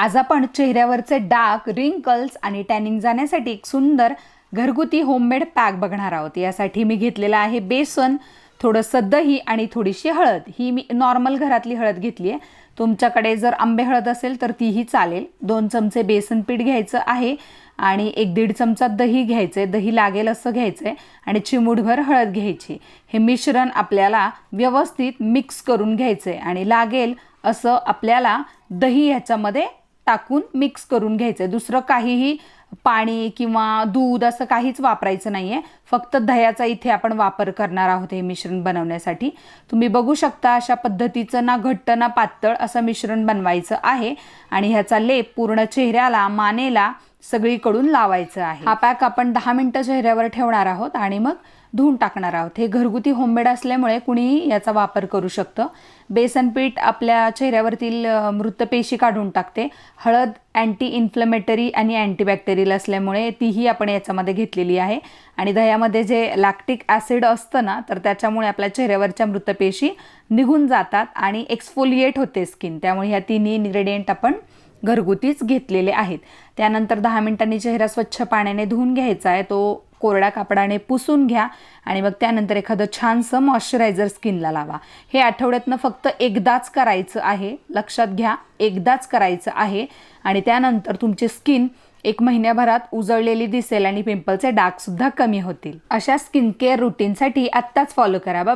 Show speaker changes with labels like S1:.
S1: आज आपण चेहऱ्यावरचे डार्क रिंकल्स आणि टॅनिंग जाण्यासाठी एक सुंदर घरगुती होममेड पॅक बघणार आहोत. यासाठी मी घेतलेलं आहे बेसन थोडंसं दही आणि थोडीशी हळद. ही मी नॉर्मल घरातली हळद घेतली आहे तुमच्याकडे जर आंबे हळद असेल तर तीही चालेल. दोन चमचे बेसन पीठ घ्यायचं आहे आणि एक दीड चमचा दही घ्यायचं आहे दही लागेल असं घ्यायचं आहे आणि चिमूटभर हळद घ्यायची. हे मिश्रण आपल्याला व्यवस्थित मिक्स करून घ्यायचं आहे आणि लागेल असं आपल्याला दही ह्याच्यामध्ये टाकून मिक्स करून घ्यायचं आहे दुसरं काहीही पाणी किंवा दूध असं काहीच वापरायचं नाही आहे फक्त दह्याचा इथे आपण वापर करणार आहोत हे मिश्रण बनवण्यासाठी. तुम्ही बघू शकता अशा पद्धतीचं ना घट्ट ना पातळ असं मिश्रण बनवायचं आहे. आणि ह्याचा लेप पूर्ण चेहऱ्याला मानेला सगळीकडून लावायचं आहे. हा पॅक आपण दहा मिनटं चेहऱ्यावर ठेवणार आहोत आणि मग धुवून टाकणार आहोत. हे घरगुती होममेड असल्यामुळे कुणीही याचा वापर करू शकतं. बेसन पीठ आपल्या चेहऱ्यावरतील मृत पेशी काढून टाकते. हळद अँटी इन्फ्लमेटरी आणि अँटीबॅक्टेरियल असल्यामुळे तीही आपण याच्यामध्ये घेतलेली आहे. आणि दह्यामध्ये जे लॅक्टिक ॲसिड असतं ना तर त्याच्यामुळे आपल्या चेहऱ्यावरच्या मृतपेशी निघून जातात आणि एक्सफोलिएट होते स्किन त्यामुळे ह्या तिन्ही इन्ग्रेडियंट आपण घरगुतीच घेतलेले आहेत. त्यानंतर दहा मिनिटांनी चेहरा स्वच्छ पाण्याने धुवून घ्यायचा आहे. तो कोरड्या कापडाने पुसून घ्या आणि मग त्यानंतर एखादं छानसं मॉइश्चरायझर स्किनला लावा. हे आठवड्यातनं फक्त एकदाच करायचं आहे. लक्षात घ्या एकदाच करायचं आहे. आणि त्यानंतर तुमची स्किन एक महिन्याभरात उजळलेली दिसेल आणि पिंपलचे डागसुद्धा कमी होतील. अशा स्किन केअर रुटीनसाठी आत्ताच फॉलो करा. बा